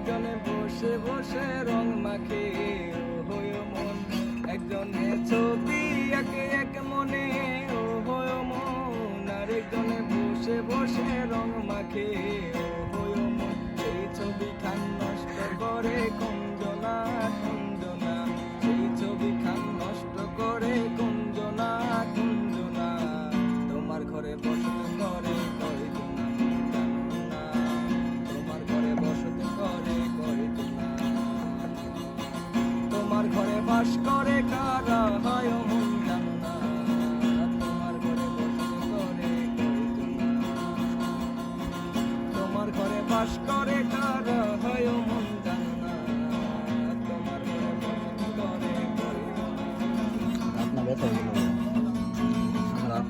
একজনে বসে বসে রং মাখে হয়ে মন। একজনে ছবি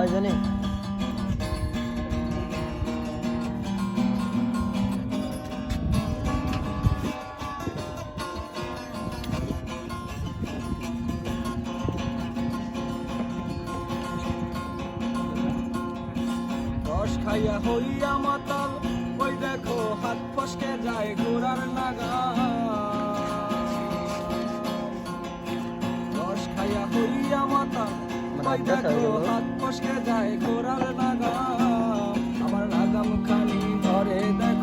হয় জানি? খাইয়া হইয়া মাতাল, ওই দেখো হাত ফসকে যায় ঘোড়ার নাগা রস খাইয়া হইয়া মাতাল কোথায় দেখো হাত ফসকে যায় কোরাল নাগা আমার লাগাম খালি ধরে দেখো।